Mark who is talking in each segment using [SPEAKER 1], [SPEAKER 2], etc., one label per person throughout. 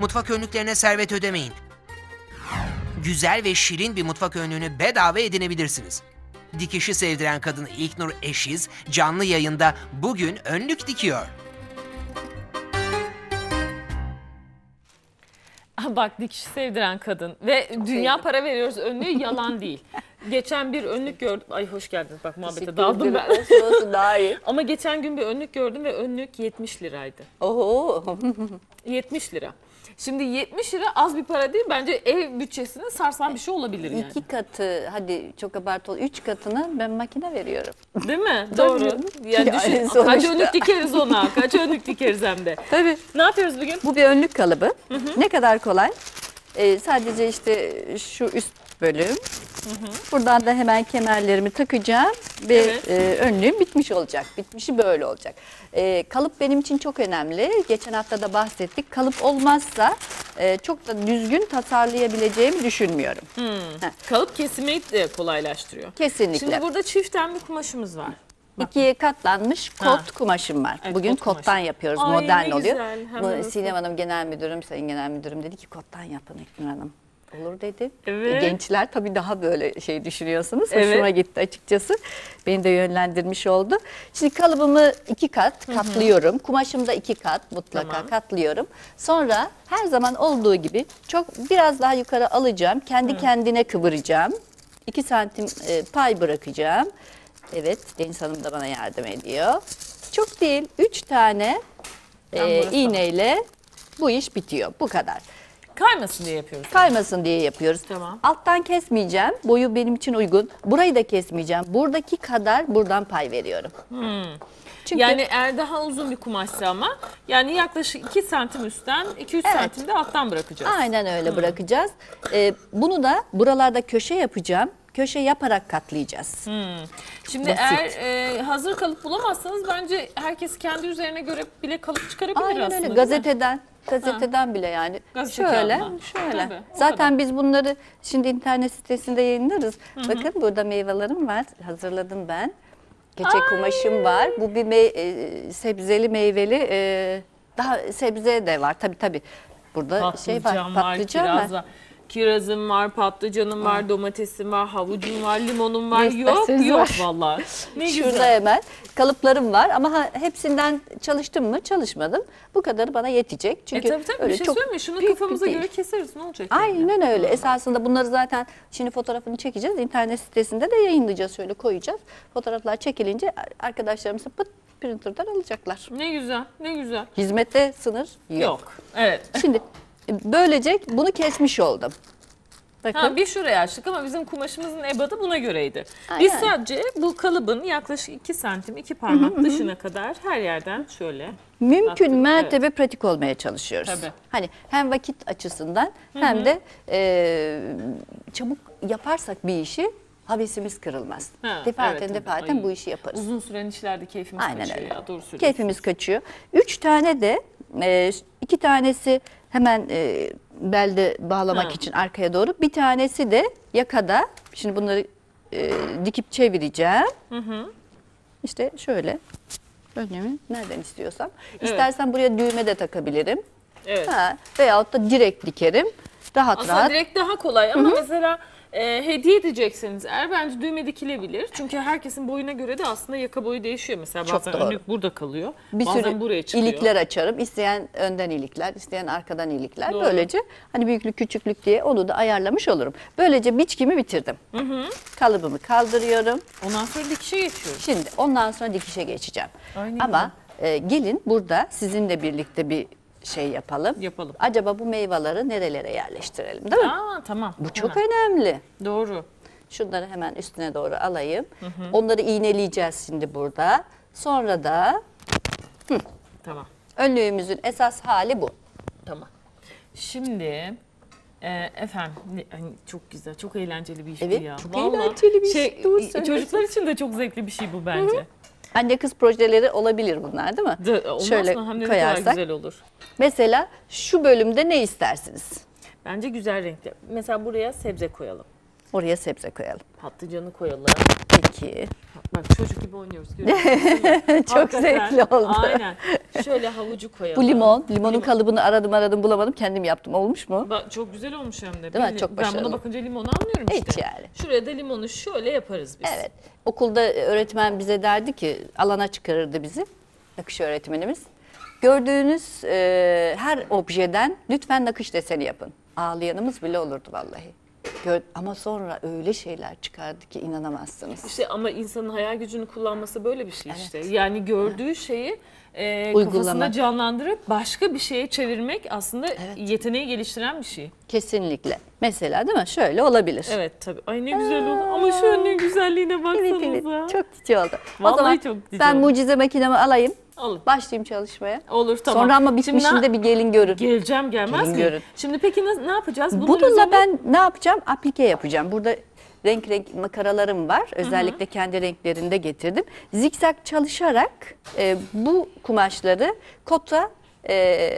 [SPEAKER 1] Mutfak önlüklerine servet ödemeyin. Güzel ve şirin bir mutfak önlüğünü bedava edinebilirsiniz. Dikişi sevdiren kadın İlknur Eşiz canlı yayında bugün önlük dikiyor.
[SPEAKER 2] Bak dikişi sevdiren kadın ve dünya para veriyoruz önlüğü yalan değil. Geçen bir önlük gördüm. Ay hoş geldiniz bak muhabbete daldım ben.
[SPEAKER 3] Olsun olsun daha iyi.
[SPEAKER 2] Ama geçen gün bir önlük gördüm ve önlük 70 liraydı.
[SPEAKER 3] Oho.
[SPEAKER 2] 70 lira. Şimdi 70 lira az bir para değil. Bence ev bütçesini sarsan bir şey olabilir yani.
[SPEAKER 3] İki katı hadi çok abartılı üç katını ben makine veriyorum.
[SPEAKER 2] Değil mi? Doğru. Yani
[SPEAKER 3] Yani
[SPEAKER 2] düşün, kaç
[SPEAKER 3] sonuçta.
[SPEAKER 2] önlük dikeriz ona. Kaç önlük dikeriz hem de.
[SPEAKER 3] Tabii.
[SPEAKER 2] Ne yapıyoruz bugün?
[SPEAKER 3] Bu bir önlük kalıbı. Ne kadar kolay. Ee, sadece işte şu üst bölüm. Buradan da hemen kemerlerimi takacağım ve
[SPEAKER 2] Evet.
[SPEAKER 3] e, önlüğüm bitmiş olacak. Bitmişi böyle olacak. Ee, kalıp benim için çok önemli. Geçen hafta da bahsettik. Kalıp olmazsa e, çok da düzgün tasarlayabileceğimi düşünmüyorum.
[SPEAKER 2] Kalıp kesimi de kolaylaştırıyor.
[SPEAKER 3] Kesinlikle.
[SPEAKER 2] Şimdi burada çiften bir kumaşımız var.
[SPEAKER 3] İkiye katlanmış kot
[SPEAKER 2] Ha.
[SPEAKER 3] kumaşım var.
[SPEAKER 2] Evet,
[SPEAKER 3] Bugün
[SPEAKER 2] kot kumaşı.
[SPEAKER 3] kottan yapıyoruz.
[SPEAKER 2] Ay,
[SPEAKER 3] modern oluyor.
[SPEAKER 2] güzel.
[SPEAKER 3] Bu? Sinem Hanım genel müdürüm, sayın genel müdürüm dedi ki kottan yapın İknur Hanım. Olur dedim.
[SPEAKER 2] Evet.
[SPEAKER 3] Gençler tabii daha böyle şey düşünüyorsunuz.
[SPEAKER 2] Evet.
[SPEAKER 3] Hoşuma gitti açıkçası. Beni de yönlendirmiş oldu. Şimdi kalıbımı iki kat katlıyorum. Kumaşımı da iki kat mutlaka
[SPEAKER 2] Tamam.
[SPEAKER 3] katlıyorum. Sonra her zaman olduğu gibi çok biraz daha yukarı alacağım. Kendi kendine kıvıracağım. 2 santim e, pay bırakacağım. Evet Deniz Hanım da bana yardım ediyor. Çok değil 3 tane e, iğneyle bu iş bitiyor. Bu kadar.
[SPEAKER 2] Kaymasın diye yapıyoruz.
[SPEAKER 3] Kaymasın diye yapıyoruz.
[SPEAKER 2] Tamam.
[SPEAKER 3] Alttan kesmeyeceğim. Boyu benim için uygun. Burayı da kesmeyeceğim. Buradaki kadar buradan pay veriyorum. Çünkü
[SPEAKER 2] Yani eğer daha uzun bir kumaşsa ama yani yaklaşık 2 santim üstten 2-3
[SPEAKER 3] Evet.
[SPEAKER 2] santim de alttan bırakacağız.
[SPEAKER 3] aynen öyle bırakacağız. Ee, bunu da buralarda köşe yapacağım. Köşe yaparak katlayacağız.
[SPEAKER 2] Şimdi
[SPEAKER 3] Basit.
[SPEAKER 2] eğer e, hazır kalıp bulamazsanız bence herkes kendi üzerine göre bile kalıp çıkarabilir
[SPEAKER 3] Aynen
[SPEAKER 2] aslında.
[SPEAKER 3] öyle.
[SPEAKER 2] değil mi?
[SPEAKER 3] Gazeteden, gazeteden bile yani.
[SPEAKER 2] Gazete
[SPEAKER 3] şöyle,
[SPEAKER 2] kağıdından.
[SPEAKER 3] şöyle.
[SPEAKER 2] Tabii, o
[SPEAKER 3] Zaten biz bunları şimdi internet sitesinde yayınlarız. Bakın burada meyvelerim var. Hazırladım ben. Keçe kumaşım var. Bu bir mey- e, sebzeli meyveli e, daha sebze de var. Tabii tabii. Burada şey var.
[SPEAKER 2] var,
[SPEAKER 3] Patlıcan var.
[SPEAKER 2] Kirazım var, patlıcanım var, domatesim var, havucum var, limonum var.
[SPEAKER 3] Ne
[SPEAKER 2] Yok yok
[SPEAKER 3] var.
[SPEAKER 2] vallahi. Ne
[SPEAKER 3] Şurada
[SPEAKER 2] güzel.
[SPEAKER 3] hemen kalıplarım var ama ha- hepsinden çalıştım mı? Çalışmadım. Bu kadarı bana yetecek.
[SPEAKER 2] E
[SPEAKER 3] Çünkü
[SPEAKER 2] tabii tabii
[SPEAKER 3] öyle
[SPEAKER 2] bir şey
[SPEAKER 3] çok
[SPEAKER 2] söyleyeyim mi? Şunu
[SPEAKER 3] büyük bir
[SPEAKER 2] kafamıza
[SPEAKER 3] değil.
[SPEAKER 2] göre keseriz ne olacak? yani?
[SPEAKER 3] Aynen öyle. Esasında bunları zaten şimdi fotoğrafını çekeceğiz. İnternet sitesinde de yayınlayacağız. Şöyle koyacağız. Fotoğraflar çekilince arkadaşlarımız pıt printer'dan alacaklar.
[SPEAKER 2] Ne güzel, ne güzel.
[SPEAKER 3] Hizmette sınır yok.
[SPEAKER 2] Yok. Evet.
[SPEAKER 3] Şimdi böylece bunu kesmiş oldum. Bakın.
[SPEAKER 2] Ha, bir şuraya açtık ama bizim kumaşımızın ebadı buna göreydi. Biz
[SPEAKER 3] Aynen.
[SPEAKER 2] sadece bu kalıbın yaklaşık 2 santim, 2 parmak dışına kadar her yerden şöyle.
[SPEAKER 3] Mümkün
[SPEAKER 2] Attık,
[SPEAKER 3] mertebe pratik olmaya çalışıyoruz.
[SPEAKER 2] Tabii.
[SPEAKER 3] Hani hem vakit açısından hem de e, çabuk yaparsak bir işi havesimiz kırılmaz.
[SPEAKER 2] Ha,
[SPEAKER 3] defaten
[SPEAKER 2] evet,
[SPEAKER 3] defaten
[SPEAKER 2] ay.
[SPEAKER 3] bu işi yaparız.
[SPEAKER 2] Uzun süren işlerde keyfimiz
[SPEAKER 3] Aynen
[SPEAKER 2] kaçıyor
[SPEAKER 3] öyle.
[SPEAKER 2] ya. Doğru.
[SPEAKER 3] Keyfimiz kaçıyor. Üç tane de e, iki tanesi hemen e, belde bağlamak
[SPEAKER 2] Ha.
[SPEAKER 3] için arkaya doğru. Bir tanesi de yakada. Şimdi bunları e, dikip çevireceğim. İşte şöyle. Önlemi nereden istiyorsam. İstersen buraya düğme de takabilirim.
[SPEAKER 2] Evet.
[SPEAKER 3] Ha, veyahut da direkt dikerim. Rahat
[SPEAKER 2] Aslında
[SPEAKER 3] rahat.
[SPEAKER 2] direkt daha kolay ama mesela e, hediye edecekseniz eğer bence düğme dikilebilir. Çünkü herkesin boyuna göre de aslında yaka boyu değişiyor. Mesela
[SPEAKER 3] Çok
[SPEAKER 2] bazen
[SPEAKER 3] doğru.
[SPEAKER 2] önlük burada kalıyor.
[SPEAKER 3] Bir
[SPEAKER 2] bazen
[SPEAKER 3] sürü
[SPEAKER 2] buraya çıkıyor.
[SPEAKER 3] ilikler açarım. İsteyen önden ilikler, isteyen arkadan ilikler.
[SPEAKER 2] Doğru.
[SPEAKER 3] Böylece hani büyüklük küçüklük diye onu da ayarlamış olurum. Böylece biçkimi bitirdim. Kalıbımı kaldırıyorum.
[SPEAKER 2] Ondan sonra dikişe geçiyoruz.
[SPEAKER 3] Şimdi ondan sonra dikişe geçeceğim.
[SPEAKER 2] Ay ne
[SPEAKER 3] Ama e, gelin burada sizinle birlikte bir şey yapalım.
[SPEAKER 2] Yapalım.
[SPEAKER 3] Acaba bu meyveleri nerelere yerleştirelim değil mi?
[SPEAKER 2] Aa tamam.
[SPEAKER 3] Bu çok
[SPEAKER 2] Hemen.
[SPEAKER 3] önemli.
[SPEAKER 2] Doğru.
[SPEAKER 3] Şunları hemen üstüne doğru alayım. Onları iğneleyeceğiz şimdi burada. Sonra da
[SPEAKER 2] Tamam.
[SPEAKER 3] önlüğümüzün esas hali bu.
[SPEAKER 2] Tamam. Şimdi e, efendim hani çok güzel, çok eğlenceli bir iş
[SPEAKER 3] Evet,
[SPEAKER 2] bu ya.
[SPEAKER 3] çok
[SPEAKER 2] Vallahi
[SPEAKER 3] eğlenceli bir iş.
[SPEAKER 2] şey,
[SPEAKER 3] Doğru
[SPEAKER 2] e,
[SPEAKER 3] söylüyorsun.
[SPEAKER 2] Çocuklar için de çok zevkli bir şey bu bence.
[SPEAKER 3] Anne kız projeleri olabilir bunlar değil mi?
[SPEAKER 2] De, olmaz
[SPEAKER 3] Şöyle
[SPEAKER 2] mı? Hem de kadar
[SPEAKER 3] koyarsak.
[SPEAKER 2] güzel olur.
[SPEAKER 3] Mesela şu bölümde ne istersiniz?
[SPEAKER 2] Bence güzel renkli. Mesela buraya sebze koyalım.
[SPEAKER 3] Oraya sebze koyalım.
[SPEAKER 2] Patlıcanı koyalım.
[SPEAKER 3] Peki.
[SPEAKER 2] Bak çocuk gibi oynuyoruz.
[SPEAKER 3] Çok zevkli oldu.
[SPEAKER 2] Aynen. Şöyle havucu koyalım.
[SPEAKER 3] Bu limon. Limonun
[SPEAKER 2] Limon.
[SPEAKER 3] kalıbını aradım aradım bulamadım. Kendim yaptım. Olmuş mu?
[SPEAKER 2] Bak, çok güzel olmuş hem de.
[SPEAKER 3] Değil mi? Çok
[SPEAKER 2] Ben
[SPEAKER 3] başarılı.
[SPEAKER 2] buna bakınca limonu anlıyorum
[SPEAKER 3] Hiç
[SPEAKER 2] işte.
[SPEAKER 3] yani.
[SPEAKER 2] Şuraya da limonu şöyle yaparız biz.
[SPEAKER 3] Evet. Okulda öğretmen bize derdi ki alana çıkarırdı bizi. Nakış öğretmenimiz. Gördüğünüz e, her objeden lütfen nakış deseni yapın. Ağlayanımız bile olurdu vallahi. Gör- ama sonra öyle şeyler çıkardı ki inanamazsınız.
[SPEAKER 2] İşte ama insanın hayal gücünü kullanması böyle bir şey işte. Yani gördüğü şeyi e, kafasında canlandırıp başka bir şeye çevirmek aslında yeteneği geliştiren bir şey.
[SPEAKER 3] Kesinlikle. Mesela değil mi? Şöyle olabilir.
[SPEAKER 2] Evet tabii. Ay ne güzel oldu. Ama şu önlüğün güzelliğine baksanıza.
[SPEAKER 3] Evet evet. Çok cici oldu.
[SPEAKER 2] Vallahi
[SPEAKER 3] o zaman
[SPEAKER 2] çok cici
[SPEAKER 3] ben
[SPEAKER 2] oldu.
[SPEAKER 3] mucize makinemi alayım.
[SPEAKER 2] Alın.
[SPEAKER 3] Başlayayım çalışmaya.
[SPEAKER 2] Olur tamam.
[SPEAKER 3] Sonra ama bitmişinde bir gelin görün.
[SPEAKER 2] Geleceğim gelmez
[SPEAKER 3] Gelin
[SPEAKER 2] mi?
[SPEAKER 3] görün.
[SPEAKER 2] Şimdi peki ne, ne yapacağız? Bunun
[SPEAKER 3] Bununla
[SPEAKER 2] üzerine-
[SPEAKER 3] ben ne yapacağım? Aplike yapacağım. Burada renk renk makaralarım var. Özellikle kendi renklerinde getirdim. Zikzak çalışarak e, bu kumaşları kota e,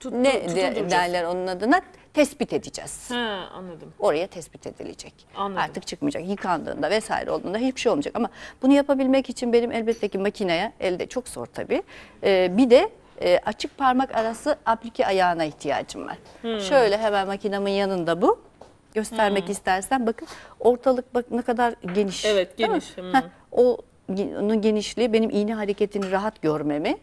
[SPEAKER 2] Tut-
[SPEAKER 3] ne
[SPEAKER 2] tut-
[SPEAKER 3] de- derler onun adına tespit edeceğiz.
[SPEAKER 2] Ha anladım.
[SPEAKER 3] Oraya tespit edilecek.
[SPEAKER 2] Anladım.
[SPEAKER 3] Artık çıkmayacak. Yıkandığında vesaire olduğunda hiçbir şey olmayacak. Ama bunu yapabilmek için benim elbette ki makineye elde çok zor tabii. Ee, bir de e, açık parmak arası aplike ayağına ihtiyacım var.
[SPEAKER 2] Hmm.
[SPEAKER 3] Şöyle hemen makinemin yanında bu. Göstermek istersen bakın ortalık bak ne kadar geniş.
[SPEAKER 2] Evet, geniş. Hmm.
[SPEAKER 3] Heh, o onun genişliği benim iğne hareketini rahat görmemi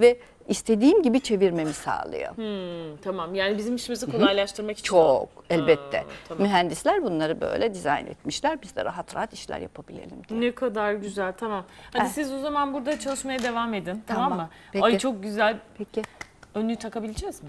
[SPEAKER 3] ve istediğim gibi çevirmemi sağlıyor.
[SPEAKER 2] Hmm, tamam yani bizim işimizi kolaylaştırmak için.
[SPEAKER 3] Çok elbette.
[SPEAKER 2] Ha, tamam.
[SPEAKER 3] Mühendisler bunları böyle dizayn etmişler. Biz de rahat rahat işler yapabilelim diye.
[SPEAKER 2] Ne kadar güzel tamam. Hadi
[SPEAKER 3] Eh.
[SPEAKER 2] siz o zaman burada çalışmaya devam edin tamam,
[SPEAKER 3] Tamam,
[SPEAKER 2] mı?
[SPEAKER 3] peki.
[SPEAKER 2] Ay çok güzel.
[SPEAKER 3] Peki.
[SPEAKER 2] Önlüğü takabileceğiz mi?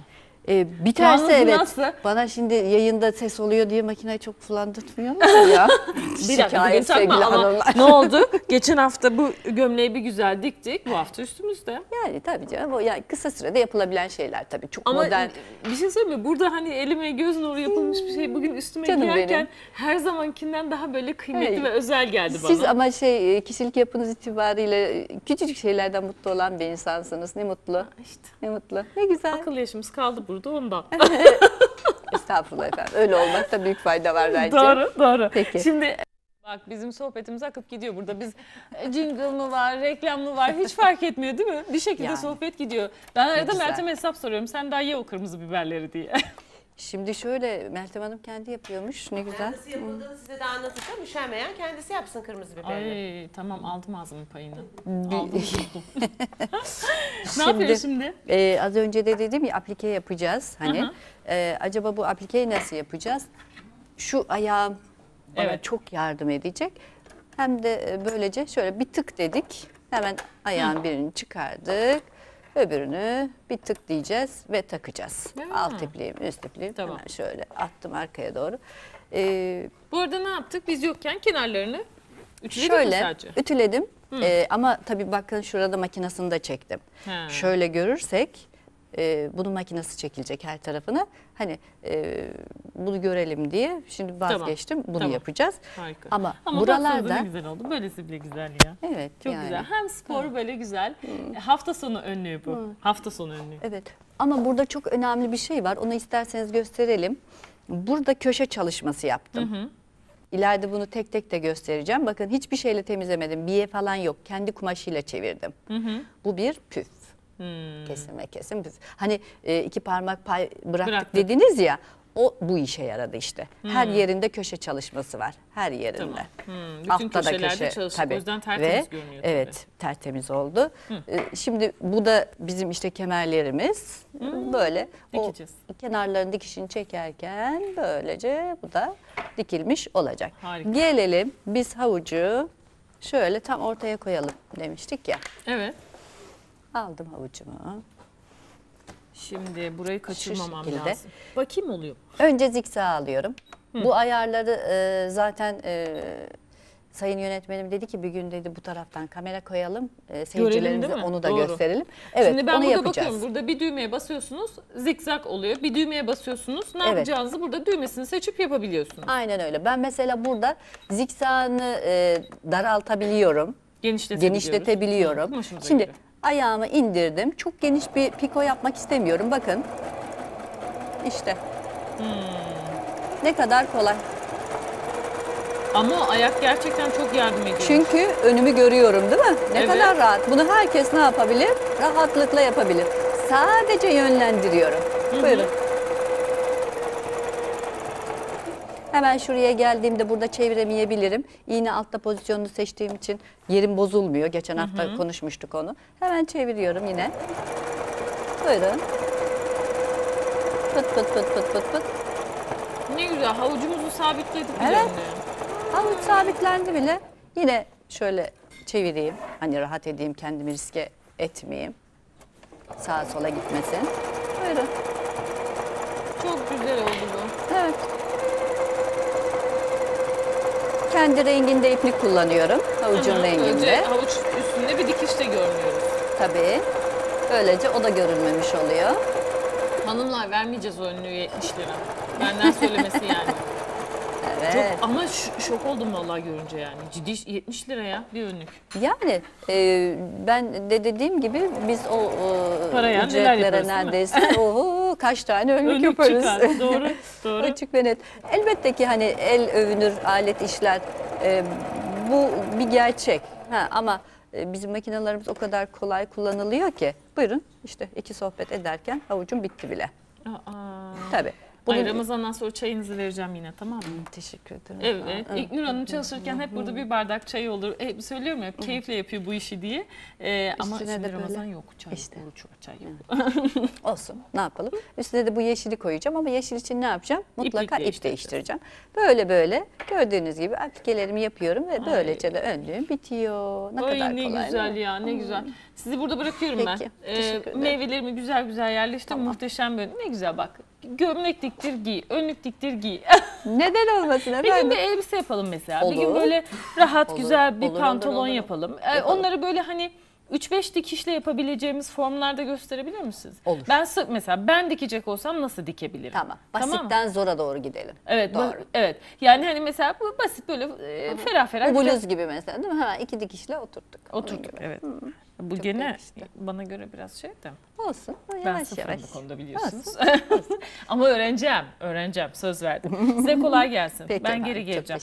[SPEAKER 3] Ee, biterse
[SPEAKER 2] Yalnız
[SPEAKER 3] evet.
[SPEAKER 2] nasıl?
[SPEAKER 3] Bana şimdi yayında ses oluyor diye makineyi çok kullandırtmıyorlar ya.
[SPEAKER 2] Bir dakika
[SPEAKER 3] Şikayet sevgili
[SPEAKER 2] takma ama
[SPEAKER 3] hanımlar.
[SPEAKER 2] ne oldu? Geçen hafta bu gömleği bir güzel diktik. Bu hafta üstümüzde.
[SPEAKER 3] Yani tabii canım. O yani kısa sürede yapılabilen şeyler tabii. Çok
[SPEAKER 2] Ama
[SPEAKER 3] modern.
[SPEAKER 2] bir şey söyleyeyim mi? Burada hani elime göz nuru yapılmış bir şey bugün üstüme
[SPEAKER 3] Canım
[SPEAKER 2] giyerken
[SPEAKER 3] benim.
[SPEAKER 2] her zamankinden daha böyle kıymetli
[SPEAKER 3] Evet.
[SPEAKER 2] ve özel geldi bana.
[SPEAKER 3] Siz ama şey kişilik yapınız itibariyle küçücük şeylerden mutlu olan bir insansınız. Ne mutlu.
[SPEAKER 2] İşte
[SPEAKER 3] Ne mutlu. Ne güzel.
[SPEAKER 2] akıl yaşımız kaldı burada ondan.
[SPEAKER 3] Estağfurullah efendim. Öyle olmakta büyük fayda var bence.
[SPEAKER 2] Doğru, doğru.
[SPEAKER 3] Peki.
[SPEAKER 2] Şimdi bak bizim sohbetimiz akıp gidiyor burada. Biz e, jingle mı var, reklam mı var hiç fark etmiyor değil mi? Bir şekilde
[SPEAKER 3] Yani.
[SPEAKER 2] sohbet gidiyor. Ben arada. Meltem'e hesap soruyorum. Sen daha ye o kırmızı biberleri diye.
[SPEAKER 3] Şimdi şöyle Meltem Hanım kendi yapıyormuş. Ne güzel.
[SPEAKER 4] Nasıl yapıldığını size de anlatacağım. Üşenmeyen kendisi yapsın kırmızı biberini.
[SPEAKER 2] Ay tamam aldım ağzımın payını. Aldım buldum. ne yapıyoruz şimdi?
[SPEAKER 3] Ee, az önce de dedim ya aplike yapacağız. Hani. Ee, acaba bu aplikeyi nasıl yapacağız? Şu ayağım bana
[SPEAKER 2] Evet.
[SPEAKER 3] çok yardım edecek. Hem de e, böylece şöyle bir tık dedik. Hemen ayağın birini çıkardık. Öbürünü bir tık diyeceğiz ve takacağız.
[SPEAKER 2] Ya.
[SPEAKER 3] Alt ipliğim, üst ipliğim.
[SPEAKER 2] Tamam.
[SPEAKER 3] Hemen şöyle attım arkaya doğru. Ee,
[SPEAKER 2] Bu arada ne yaptık? Biz yokken kenarlarını ütüledik mi
[SPEAKER 3] şöyle
[SPEAKER 2] sadece?
[SPEAKER 3] ütüledim. Ee, ama tabii bakın şurada makinesini de çektim.
[SPEAKER 2] He.
[SPEAKER 3] Şöyle görürsek e, bunun makinesi çekilecek her tarafına. Hani e, bunu görelim diye şimdi vazgeçtim. Bunu
[SPEAKER 2] tamam.
[SPEAKER 3] yapacağız.
[SPEAKER 2] Harika.
[SPEAKER 3] Ama,
[SPEAKER 2] ne
[SPEAKER 3] buralarda
[SPEAKER 2] güzel oldu. Böylesi bile güzel ya.
[SPEAKER 3] evet
[SPEAKER 2] Çok
[SPEAKER 3] yani.
[SPEAKER 2] güzel. Hem spor böyle güzel. E, Hafta sonu önlüğü bu. Hafta sonu önlüğü.
[SPEAKER 3] Evet. Ama burada çok önemli bir şey var. Onu isterseniz gösterelim. Burada köşe çalışması yaptım. İleride bunu tek tek de göstereceğim. Bakın hiçbir şeyle temizlemedim. Biye falan yok. Kendi kumaşıyla çevirdim. Bu bir püf.
[SPEAKER 2] Hmm.
[SPEAKER 3] Kesin kesin püf. Hani e, iki parmak pay bıraktık,
[SPEAKER 2] Bıraktık.
[SPEAKER 3] dediniz ya. O bu işe yaradı işte. Her yerinde köşe çalışması var. Her yerinde.
[SPEAKER 2] Tamam. Hmm, bütün
[SPEAKER 3] Altta da
[SPEAKER 2] köşelerde
[SPEAKER 3] köşe,
[SPEAKER 2] çalıştık.
[SPEAKER 3] tabii.
[SPEAKER 2] O yüzden tertemiz
[SPEAKER 3] Ve,
[SPEAKER 2] görünüyor tabii.
[SPEAKER 3] Evet, tertemiz oldu. Ee, Şimdi bu da bizim işte kemerlerimiz. Böyle o
[SPEAKER 2] Dikeceğiz.
[SPEAKER 3] kenarların dikişini çekerken böylece bu da dikilmiş olacak.
[SPEAKER 2] Harika.
[SPEAKER 3] Gelelim biz havucu şöyle tam ortaya koyalım demiştik ya.
[SPEAKER 2] Evet.
[SPEAKER 3] Aldım havucumu.
[SPEAKER 2] Şimdi burayı kaçırmamam
[SPEAKER 3] şekilde.
[SPEAKER 2] lazım. Bakayım oluyor.
[SPEAKER 3] Önce zikzak alıyorum. Bu ayarları e, zaten e, sayın yönetmenim dedi ki bir gün dedi bu taraftan kamera koyalım. E, seyircilerimize onu da
[SPEAKER 2] Doğru.
[SPEAKER 3] gösterelim. Evet
[SPEAKER 2] Şimdi ben
[SPEAKER 3] onu
[SPEAKER 2] burada
[SPEAKER 3] yapacağız.
[SPEAKER 2] bakıyorum. Burada bir düğmeye basıyorsunuz zikzak oluyor. Bir düğmeye basıyorsunuz. Ne
[SPEAKER 3] Evet.
[SPEAKER 2] yapacağınızı burada düğmesini seçip yapabiliyorsunuz.
[SPEAKER 3] Aynen öyle. Ben mesela burada zikzağını e, daraltabiliyorum. Genişletebiliyorum.
[SPEAKER 2] Hı,
[SPEAKER 3] Şimdi
[SPEAKER 2] gidiyor.
[SPEAKER 3] Ayağımı indirdim. Çok geniş bir piko yapmak istemiyorum. Bakın. İşte.
[SPEAKER 2] Hmm.
[SPEAKER 3] Ne kadar kolay.
[SPEAKER 2] Ama ayak gerçekten çok yardım ediyor.
[SPEAKER 3] Çünkü önümü görüyorum değil mi? Ne
[SPEAKER 2] Evet.
[SPEAKER 3] kadar rahat. Bunu herkes ne yapabilir? Rahatlıkla yapabilir. Sadece yönlendiriyorum. Buyurun. Hemen şuraya geldiğimde burada çeviremeyebilirim. İğne altta pozisyonunu seçtiğim için yerim bozulmuyor. Geçen hafta konuşmuştuk onu. Hemen çeviriyorum yine. Buyurun. Pıt pıt pıt pıt pıt pıt.
[SPEAKER 2] Ne güzel havucumuzu sabitledik
[SPEAKER 3] Evet. Havuç sabitlendi bile. Yine şöyle çevireyim. Hani rahat edeyim, kendimi riske etmeyeyim. Sağa sola gitmesin. Buyurun.
[SPEAKER 2] Çok güzel oldu bu.
[SPEAKER 3] Evet. Kendi renginde iplik kullanıyorum. Havucun
[SPEAKER 2] Hı
[SPEAKER 3] renginde.
[SPEAKER 2] Önce havuç üstünde bir dikiş de görmüyoruz.
[SPEAKER 3] Tabii. Böylece o da görünmemiş oluyor.
[SPEAKER 2] Hanımlar vermeyeceğiz o önlüğü 70 lira. Benden söylemesi yani.
[SPEAKER 3] Evet.
[SPEAKER 2] Çok, ama şok oldum vallahi görünce yani. Ciddi 70 lira ya bir önlük.
[SPEAKER 3] Yani e, ben de dediğim gibi biz o e,
[SPEAKER 2] Paraya
[SPEAKER 3] ücretlere neredeyse oho, kaç tane önlük,
[SPEAKER 2] Önlük
[SPEAKER 3] yaparız.
[SPEAKER 2] çıkar. Doğru, doğru.
[SPEAKER 3] Açık ve net. Elbette ki hani el övünür, alet işler. e, bu bir gerçek. Ha, ama e, bizim makinelerimiz o kadar kolay kullanılıyor ki. Buyurun işte iki sohbet ederken havucum bitti bile.
[SPEAKER 2] Aa.
[SPEAKER 3] Tabii.
[SPEAKER 2] Ay
[SPEAKER 3] Bunun-
[SPEAKER 2] Ramazan'dan sonra çayınızı vereceğim yine tamam mı?
[SPEAKER 3] Teşekkür ederim.
[SPEAKER 2] Evet. İlknur Hanım çalışırken hep burada bir bardak çay olur. Hep söylüyorum ya keyifle yapıyor bu işi diye. Ee, ama
[SPEAKER 3] Üstüne de böyle-
[SPEAKER 2] Ramazan yok. Çay
[SPEAKER 3] İşte.
[SPEAKER 2] var, çay yok.
[SPEAKER 3] Olsun. Ne yapalım? Üstüne de bu yeşili koyacağım ama yeşil için ne yapacağım? Mutlaka ip
[SPEAKER 2] değiştireceğiz.
[SPEAKER 3] değiştireceğim. Böyle böyle gördüğünüz gibi aplikelerimi yapıyorum ve böylece de önlüğüm bitiyor. Ne
[SPEAKER 2] Ay
[SPEAKER 3] kadar
[SPEAKER 2] ne
[SPEAKER 3] kolay.
[SPEAKER 2] güzel
[SPEAKER 3] değil mi?
[SPEAKER 2] ya ne güzel. Sizi burada bırakıyorum ben.
[SPEAKER 3] Peki,
[SPEAKER 2] Ee,
[SPEAKER 3] teşekkür ederim.
[SPEAKER 2] meyvelerimi güzel güzel yerleştim. Muhteşem böyle. Ne güzel bak. Gömlek diktir giy, önlük diktir giy.
[SPEAKER 3] Neden olmasın
[SPEAKER 2] bir gün
[SPEAKER 3] efendim?
[SPEAKER 2] bir elbise yapalım mesela. Bir gün
[SPEAKER 3] Olur.
[SPEAKER 2] böyle rahat
[SPEAKER 3] Olur,
[SPEAKER 2] güzel bir
[SPEAKER 3] olur, olur,
[SPEAKER 2] pantolon
[SPEAKER 3] olur.
[SPEAKER 2] yapalım. Ee,
[SPEAKER 3] Yapalım.
[SPEAKER 2] Onları böyle hani 3-5 dikişle yapabileceğimiz formlarda gösterebilir misiniz?
[SPEAKER 3] Olur.
[SPEAKER 2] Ben sı- mesela ben dikecek olsam nasıl dikebilirim?
[SPEAKER 3] Tamam.
[SPEAKER 2] Tamam mı?
[SPEAKER 3] Basitten zora doğru gidelim.
[SPEAKER 2] Evet, ba-
[SPEAKER 3] Doğru.
[SPEAKER 2] evet. Yani hani mesela bu basit böyle e, ferah ferah
[SPEAKER 3] Bu bluz gibi mesela değil mi? Hemen iki dikişle oturttuk. Onun
[SPEAKER 2] oturduk.
[SPEAKER 3] gibi.
[SPEAKER 2] Evet. Bu
[SPEAKER 3] Çok
[SPEAKER 2] gene
[SPEAKER 3] yakıştı.
[SPEAKER 2] bana göre biraz şey de.
[SPEAKER 3] Olsun.
[SPEAKER 2] Ben
[SPEAKER 3] Yavaş
[SPEAKER 2] sıfırım
[SPEAKER 3] yavaş.
[SPEAKER 2] bu konuda biliyorsunuz. Ama öğreneceğim, öğreneceğim. Söz verdim. Size kolay gelsin.
[SPEAKER 3] Peki
[SPEAKER 2] ben
[SPEAKER 3] efendim,
[SPEAKER 2] geri
[SPEAKER 3] çok
[SPEAKER 2] geleceğim.